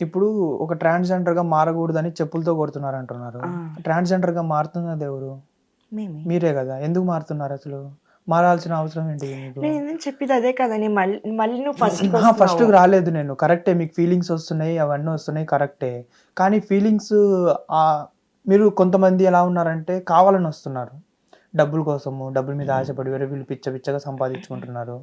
ఇప్పుడు ఒక ట్రాన్స్జెండర్గా మారకూడదని చెప్పులతో కొడుతున్నారు అంటున్నారు. ట్రాన్స్జెండర్గా మారుతున్నది ఎవరు? మీరే కదా. ఎందుకు మారుతున్నారు అసలు? మారాల్సిన అవసరం ఏంటి నేను చెప్పేది అదే కదా నేను మళ్ళీ మళ్ళీ నువ్వు ఫస్ట్ ఫస్ట్ రాలేదు నేను. కరెక్టే మీకు ఫీలింగ్స్ వస్తున్నాయి అవన్నీ వస్తున్నాయి కరెక్టే కానీ ఫీలింగ్స్ మీరు కొంతమంది ఎలా ఉన్నారంటే కావాలని వస్తున్నారు. డబ్బుల కోసము డబ్బుల మీద ఆశపడి వేరే వీళ్ళు పిచ్చ పిచ్చగా సంపాదించుకుంటున్నారు.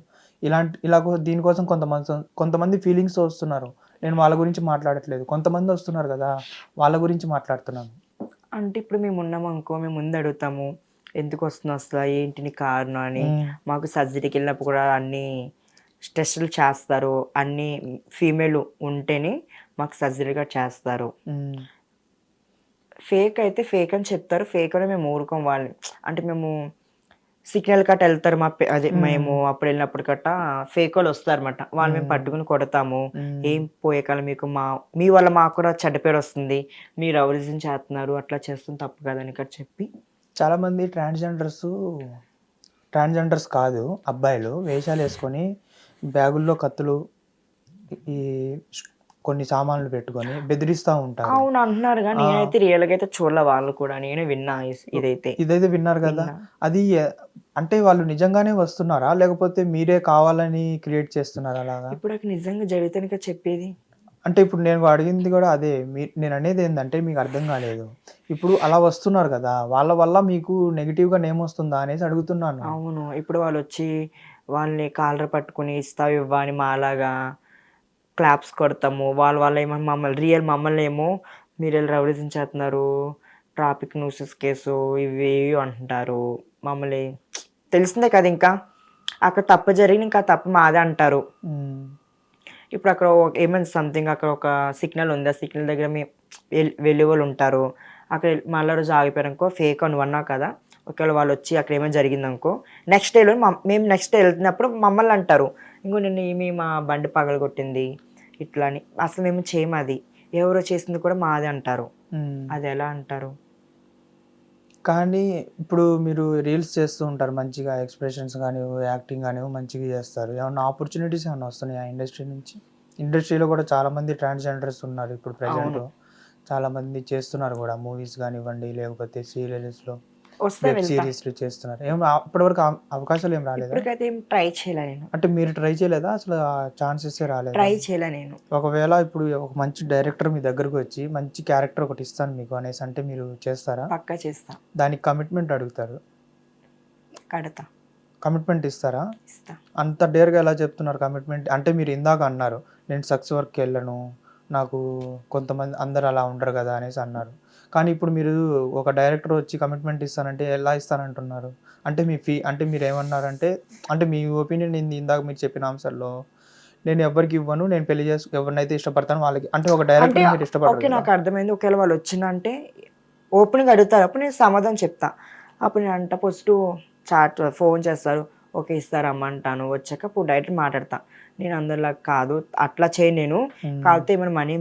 ఇలాంటి ఇలా దీనికోసం కొంతమంది కొంతమంది ఫీలింగ్స్ వస్తున్నారు. నేను వాళ్ళ గురించి మాట్లాడట్లేదు. కొంతమంది వస్తున్నారు కదా వాళ్ళ గురించి మాట్లాడుతున్నాను. అంటే ఇప్పుడు మేము ఉన్నాం అనుకో మేము ముందు అడుగుతాము ఎందుకు వస్తుంది అసలు? ఏంటి నీ కారణం? అని. మాకు సర్జరీకి వెళ్ళినప్పుడు కూడా అన్ని టెస్టులు చేస్తారు. అన్ని ఫీమేల్ ఉంటేనే మాకు సర్జరీగా చేస్తారు. ఫేక్ అయితే ఫేక్ అని చెప్తారు. ఫేక్ అని మేము ఊరుకోం వాళ్ళని. అంటే మేము సిగ్నల్ కట్ట వెళ్తారు మా అదే మేము అప్పుడు వెళ్ళినప్పుడు కట్ట ఫేక్ వాళ్ళు వస్తారు అనమాట వాళ్ళు మేము పట్టుకుని కొడతాము. ఏం పోయే కాలం మీకు మా మీ వల్ల మాకు కూడా చెడ్డ పేరు వస్తుంది. మీరు ఎవరిజం చేస్తున్నారు? అట్లా చేస్తుంది తప్పు కదని ఇక్కడ చెప్పి. చాలా మంది ట్రాన్స్జెండర్స్ ట్రాన్స్జెండర్స్ కాదు అబ్బాయిలు వేషాలు వేసుకొని బ్యాగుల్లో కత్తులు ఈ కొన్ని సామాన్లు పెట్టుకొని బెదిరిస్తూ ఉంటారు. అవును అంటున్నారు కానీ నేనైతే రియల్గా అయితే చూడలే వాళ్ళు కూడా. నేను విన్నా ఇదైతే. ఇదైతే విన్నారు కదా? అది అంటే వాళ్ళు నిజంగానే వస్తున్నారా? లేకపోతే మీరే కావాలని క్రియేట్ చేస్తున్నారా అలాగా? ఇప్పుడు నాకు నిజంగా జరిగితేనే కదా చెప్పేది. అంటే ఇప్పుడు నేను అడిగింది కూడా అదే. మీ నేను అనేది ఏంటంటే మీకు అర్థం కాలేదు. ఇప్పుడు అలా వస్తున్నారు కదా? వాళ్ళ వల్ల మీకు నెగిటివ్గా నేమ్ వస్తుందా అనేసి అడుగుతున్నాను. అవును. ఇప్పుడు వాళ్ళు వచ్చి వాళ్ళని కాలర్ పట్టుకుని ఇస్తావు ఇవ్వ అని మాలాగా క్లాప్స్ కొడతాము. వాళ్ళ వాళ్ళ ఏమో మమ్మల్ని రియల్ మమ్మల్ని ఏమో మీరు వెళ్ళి రౌడీజం చేస్తున్నారు ట్రాఫిక్ న్యూసెస్ కేసు ఇవి ఇవి అంటుంటారు మమ్మల్ని తెలిసిందే కదా ఇంకా. అక్కడ తప్పు జరిగిన ఇంకా తప్పు మాదే అంటారు. ఇప్పుడు అక్కడ ఏమైంది? సంథింగ్ అక్కడ ఒక సిగ్నల్ ఉంది. ఆ సిగ్నల్ దగ్గర మీ వెళ్ళే వాళ్ళు ఉంటారు. అక్కడ మళ్ళీ రోజు ఆగిపోయారనుకో ఫేక్ అని అన్నావు కదా. ఒకవేళ వాళ్ళు వచ్చి అక్కడ ఏమైనా జరిగిందనుకో నెక్స్ట్ డేలో మేము నెక్స్ట్ డే వెళ్తున్నప్పుడు మమ్మల్ని అంటారు. ఇంకో నిన్న ఈమె మా బండి పగల కొట్టింది ఇట్లా అని. అసలు మేము చేయము అది. ఎవరో చేసింది కూడా మాది అంటారు. అది ఎలా అంటారు? కానీ ఇప్పుడు మీరు రీల్స్ చేస్తూ ఉంటారు మంచిగా ఎక్స్ప్రెషన్స్ కానీ యాక్టింగ్ కానీ మంచిగా చేస్తారు. ఏమన్నా ఆపర్చునిటీస్ ఏమైనా వస్తున్నాయి ఆ ఇండస్ట్రీ నుంచి? ఇండస్ట్రీలో కూడా చాలా మంది ట్రాన్స్జెండర్స్ ఉన్నారు ఇప్పుడు ప్రజెంట్. చాలా మంది చేస్తున్నారు కూడా మూవీస్ కానివ్వండి లేకపోతే సీరియల్స్లో. వెబ్ సిరీస్లు చేస్తున్నారు. ఏం ఇప్పటివరకు ఆ- అవకాశాలు ఏం రాలేదా? ఇప్పటికైతే ఏం ట్రై చేయలే నేను. అంటే మీరు ట్రై చేయలేదా? అసలు ఛాన్సెస్ రాలేదు? ట్రై చేయలే నేను. ఒకవేళ ఇప్పుడు ఒక మంచి డైరెక్టర్ మీ దగ్గరకు వచ్చి మంచి క్యారెక్టర్ ఒకటి ఇస్తాను మీకు అనేసి అంటే మీరు చేస్తారా? పక్కా చేస్తా. దానికి కమిట్మెంట్ అడుగుతారు. కడతా. కమిట్మెంట్ ఇస్తారా? ఇస్తా. అంత డేర్గా ఎలా చెప్తున్నారు కమిట్మెంట్? అంటే మీరు ఇందాక అన్నారు నేను సక్స్ వర్క్కి వెళ్ళను నాకు కొంతమంది అందరు అలా ఉండరు కదా అనేసి అన్నారు. కానీ ఇప్పుడు మీరు ఒక డైరెక్టర్ వచ్చి కమిట్మెంట్ ఇస్తానంటే ఎలా ఇస్తానంటున్నారు? అంటే మీ ఫీ అంటే మీరు ఏమన్నారంటే అంటే మీ ఒపీనియన్ ఏంది ఇందాక మీరు చెప్పిన అంశాల్లో నేను ఎవరికి ఇవ్వను నేను పెళ్ళి చేసు ఎవరినైతే ఇష్టపడతాను వాళ్ళకి అంటే ఒక డైరెక్టర్ మీరు ఓకే ఇష్టపడరు నాకు అర్థమైంది. ఒకవేళ వాళ్ళు వచ్చిందంటే ఓపెన్గా అడుగుతారు. అప్పుడు నేను సమాధానం చెప్తా. అప్పుడు నేను అంట ఫస్ట్ చాట్ ఫోన్ చేస్తారు. ఓకే ఇస్తారు అమ్మంటాను వచ్చాక అప్పుడు డైరెక్ట్ మాట్లాడతా. నేను అందరిలా కాదు అట్లా చేయను నేను. కాకపోతే ఏమైనా మనీ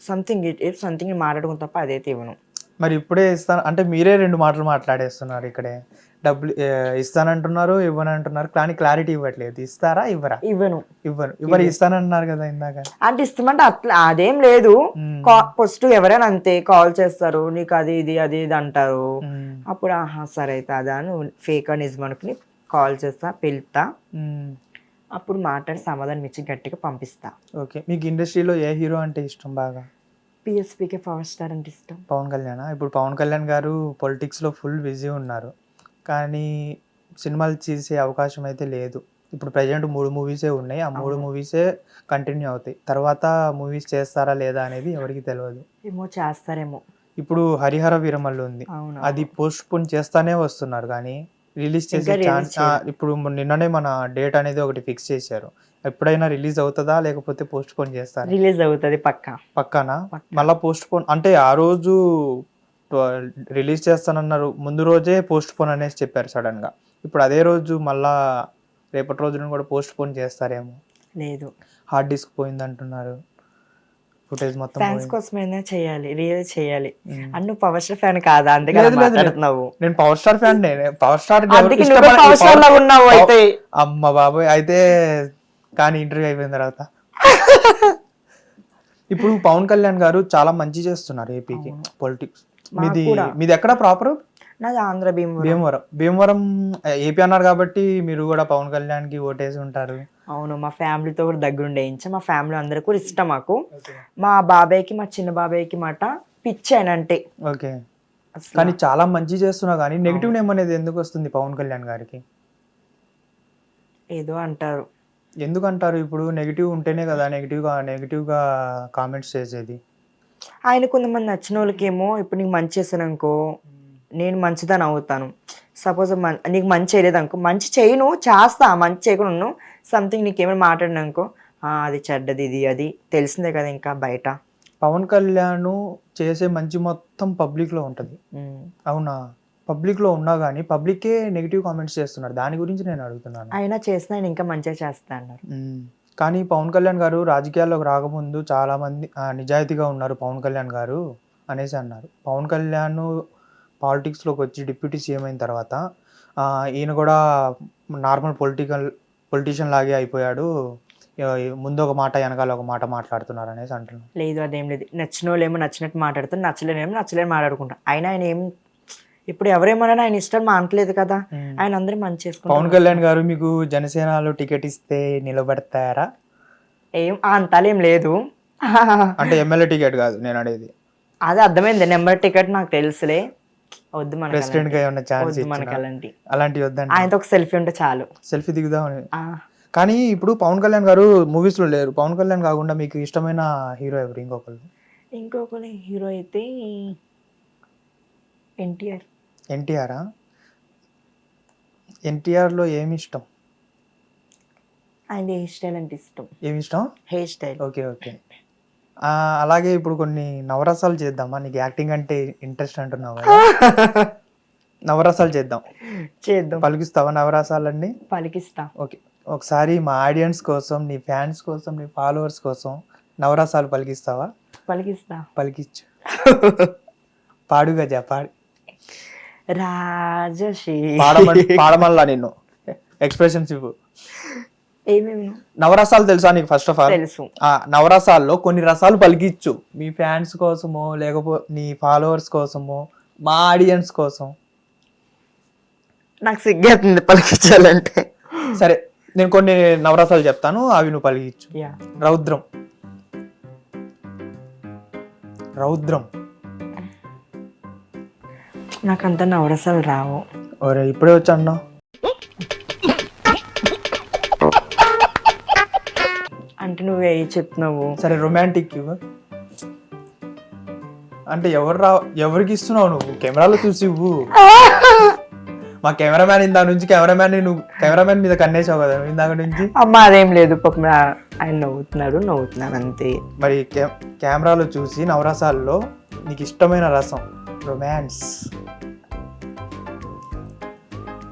సంథింగ్ సంథింగ్ మాట్లాడుకుని తప్ప అదైతే ఇవ్వను మరి ఇప్పుడే ఇస్తాను అంటే మీరే రెండు మాటలు మాట్లాడేస్తున్నారు ఇక్కడే. డబ్బులు ఇస్తానంటున్నారు ఇవ్వనంటున్నారు కానీ క్లారిటీ ఇవ్వట్లేదు. ఇస్తారా ఇవ్వరా? ఇవ్వను. ఇవ్వరు ఇవ్వరు ఇస్తానన్నారు కదా ఇందాక. అంటే ఇస్తామంటే అట్లా అదేం లేదు. ఫస్ట్ ఎవరైనా అంతే కాల్ చేస్తారు నీకు అది ఇది అది ఇది అంటారు. అప్పుడు ఆహా సరే అయితే అదా నువ్వు ఫేక్ అని నిజం అనుకుని కాల్ చేస్తా పిలుస్తా. మ్మ్. అప్పుడు మాట్లాడి సమాధానం ఇచ్చి గట్టిగా పంపిస్తా. ఓకే. మీకు ఇండస్ట్రీలో ఏ హీరో అంటే ఇష్టం బాగా? పిఎస్పీకే పవర్ స్టార్ అంటే ఇష్టం. పవన్ కళ్యాణ్? ఇప్పుడు పవన్ కళ్యాణ్ గారు పొలిటిక్స్లో ఫుల్ బిజీ ఉన్నారు. కానీ సినిమాలు చేసే అవకాశం అయితే లేదు. ఇప్పుడు ప్రజెంట్ మూడు మూవీసే ఉన్నాయి. ఆ మూడు మూవీసే కంటిన్యూ అవుతాయి. తర్వాత మూవీస్ చేస్తారా లేదా అనేది ఎవరికి తెలియదు ఏమో చేస్తారేమో. ఇప్పుడు హరిహర వీరమల్లు ఉంది. అది పోస్ట్ పోన్ చేస్తానే వస్తున్నారు కానీ రిలీజ్ చేసే ఛాన్స్ ఇప్పుడు నిన్ననే మన డేట్ అనేది ఒకటి ఫిక్స్ చేశారు. ఎప్పుడైనా రిలీజ్ అవుతుందా లేకపోతే పోస్ట్ పోన్ చేస్తారా? రిలీజ్ అవుతుంది పక్క. పక్కానా? పక్కా. మళ్ళా పోస్ట్ పోన్ అంటే ఆ రోజు రిలీజ్ చేస్తానన్నారు. ముందు రోజే పోస్ట్ పోన్ అనేసి చెప్పారు సడన్గా ఇప్పుడు అదే రోజు మళ్ళా రేపటి రోజున కూడా పోస్ట్ పోన్ చేస్తారేమో. లేదు. హార్డ్ డిస్క్ పోయింది అంటున్నారు ఫుటేజ్ మొత్తం ఫ్యాన్స్. కోసమైనా చేయాలి రియల్ చేయాలి. అన్ను పవర్ స్టార్ ఫ్యాన్ కాదా అందుకే. మాట్లాడుతున్నావు. నేను power star fan power star power star లాగా ఉన్నావు అయితే. అమ్మ బాబోయ్ అయితే కానీ ఇంటర్వ్యూ అయిపోయిన తర్వాత. ఇప్పుడు పవన్ కళ్యాణ్ గారు చాలా మంచి చేస్తున్నారు ఏపీకి పొలిటిక్స్ మీది మీది ఎక్కడ ప్రాపర్ నాది ఆంధ్ర భీమవరం. భీమవరం. భీమవరం ఏపీ అన్నారు కాబట్టి మీరు కూడా పవన్ కళ్యాణ్కి ఓటేసి ఉంటారు. అవును మా ఫ్యామిలీతో కూడా దగ్గరుండి వేయించా మా ఫ్యామిలీ అందరూ కూడా ఇష్టం మాకు. మా బాబాయ్కి మా చిన్న బాబాయ్కి మాట పిచ్చి ఆయన అంటే ఓకే కానీ చాలా మంచి చేస్తున్నా కానీ నెగిటివ్ నేమ్ అనేది ఎందుకు వస్తుంది పవన్ కళ్యాణ్ గారికి? ఏదో అంటారు. ఎందుకంటారు ఇప్పుడు నెగిటివ్ ఉంటేనే కదా నెగిటివ్గా నెగిటివ్గా కామెంట్స్ చేసేది. ఆయన కొంతమంది నచ్చిన వాళ్ళకేమో ఇప్పుడు నీకు మంచి చేశాను అనుకో నేను మంచిదని అవుతాను. సపోజ్ నీకు మంచి చేయలేదు అనుకో మంచి చేయను చేస్తా మంచి చేయకుండా సంథింగ్ నీకేమైనా మాట్లాడినా అనుకో "ఆ, అది చెడ్డది ఇది అది తెలిసిందే కదా ఇంకా బయట. పవన్ కళ్యాణ్ చేసే మంచి మొత్తం పబ్లిక్లో ఉంటది. అవునా? పబ్లిక్లో ఉన్నా కానీ పబ్లికే నెగిటివ్ కామెంట్స్ చేస్తున్నారు. దాని గురించి నేను అడుగుతున్నాను. అయినా చేసిన ఆయన ఇంకా మంచిగా చేస్తా అన్నారు. కానీ పవన్ కళ్యాణ్ గారు రాజకీయాల్లోకి రాకముందు చాలా మంది ఆ, నిజాయితీగా ఉన్నారు పవన్ కళ్యాణ్ గారు అనేసి అన్నారు. పవన్ కళ్యాణ్ పాలిటిక్స్లోకి వచ్చి డిప్యూటీ సీఎం అయిన తర్వాత ఈయన కూడా నార్మల్ పొలిటికల్ పొలిటీషియన్ లాగే అయిపోయాడు. ముందు ఒక మాట వెనకాల ఒక మాట మాట్లాడుతున్నారు అనేసి అంటున్నారు లేదు అదేం లేదు. నచ్చిన వాళ్ళు ఏమో నచ్చినట్టు మాట్లాడుతారు నచ్చలేనేమో నచ్చలేని మాట్లాడుకుంటా అయినా ఆయన ఏం ఇప్పుడు ఎవరేమన్నా ఆయన ఇష్టం మానట్లేదు కదా. ఆయన అందరూ మంచి పవన్ చేసుకుంటారు కళ్యాణ్ గారు మీకు జనసేనలో టికెట్ ఇస్తే నిలబెడతారా? ఏం అంతలేం లేదు. అంటే ఎమ్మెల్యే టికెట్ కాదు నేను అడిగేది. అది అర్థమైంది. నెంబర్ టికెట్ నాకు తెలుసులే. వద్దు మనకి ప్రెసిడెంట్గా ఏమన్నా ఛాన్స్ మనకి అలాంటి అలాంటివి వద్దండి ఆయనతో ఒక సెల్ఫీ ఉంటే చాలు. సెల్ఫీ దిగుదామని. కానీ ఇప్పుడు పవన్ కళ్యాణ్ గారు మూవీస్లో లేరు. పవన్ కళ్యాణ్ కాకుండా మీకు ఇష్టమైన హీరో ఎవరు? ఇంకొకరు ఇంకొకరు హీరో అయితే ఎన్టీఆర్. ఎన్టీఆరా ఎన్టీఆర్లో ఏమి ఇష్టం? ఆయన హెయిర్ స్టైల్ అంటే ఇష్టం. ఏమి ఇష్టం? Hair style okay okay. అలాగే ఇప్పుడు కొన్ని నవరసాలు చేద్దామా? నీకు యాక్టింగ్ అంటే ఇంట్రెస్ట్ అంటున్నావు నవరసాలు చేద్దాం. చేద్దాం. పలికిస్తావా నవరసాలన్నీ? పలికిస్తా. ఓకే. ఒకసారి మా ఆడియన్స్ కోసం నీ ఫ్యాన్స్ కోసం నీ ఫాలోవర్స్ కోసం నవరసాలు పలికిస్తావా? పలికిస్తా. పలికిచ్చు. పాడుగా జా పాడు. రాజశ్రీ పాడమని పాడమల్లా నిన్ను. ఎక్స్ప్రెషన్స్ ఇవ్వు. నవరసాలు తెలుసా నీకు ఫస్ట్ ఆఫ్ ఆల్ తెలుసు. ఆ నవరసాల్లో కొన్ని రసాలు పలికిచ్చు. మీ ఫ్యాన్స్ కోసమో లేకపోతే నీ ఫాలోవర్స్ కోసమో మా ఆడియన్స్ కోసం. నాకు సిగ్గేస్తుంది పలికించాలంటే. సరే నేను కొన్ని నవరసాలు చెప్తాను అవి నువ్వు పలికిచ్చు రౌద్రం. రౌద్రం. నాకు అంత నవరసాలు రావు. ఒరే ఇప్పుడే వచ్చి అన్నావు నువ్వు ఏ చెప్తున్నావు. సరే రొమాంటిక్ ఇవ్వు. అంటే ఎవరు రా ఎవరికి ఇస్తున్నావు నువ్వు? కెమెరాలో చూసి ఇవ్వు. మా కెమెరామ్యాన్ ఇందా నుంచి కెమెరామ్యాన్ నువ్వు కెమెరామ్యాన్ మీద కన్నేసావు కదా ఇందాక నుంచి? అమ్మ అదేం లేదు పాపం ఆయన నవ్వుతున్నాడు నవ్వుతున్నాను అంతే. మరి కెమెరాలో చూసి నవరసాల్లో నీకు ఇష్టమైన రసం రొమాన్స్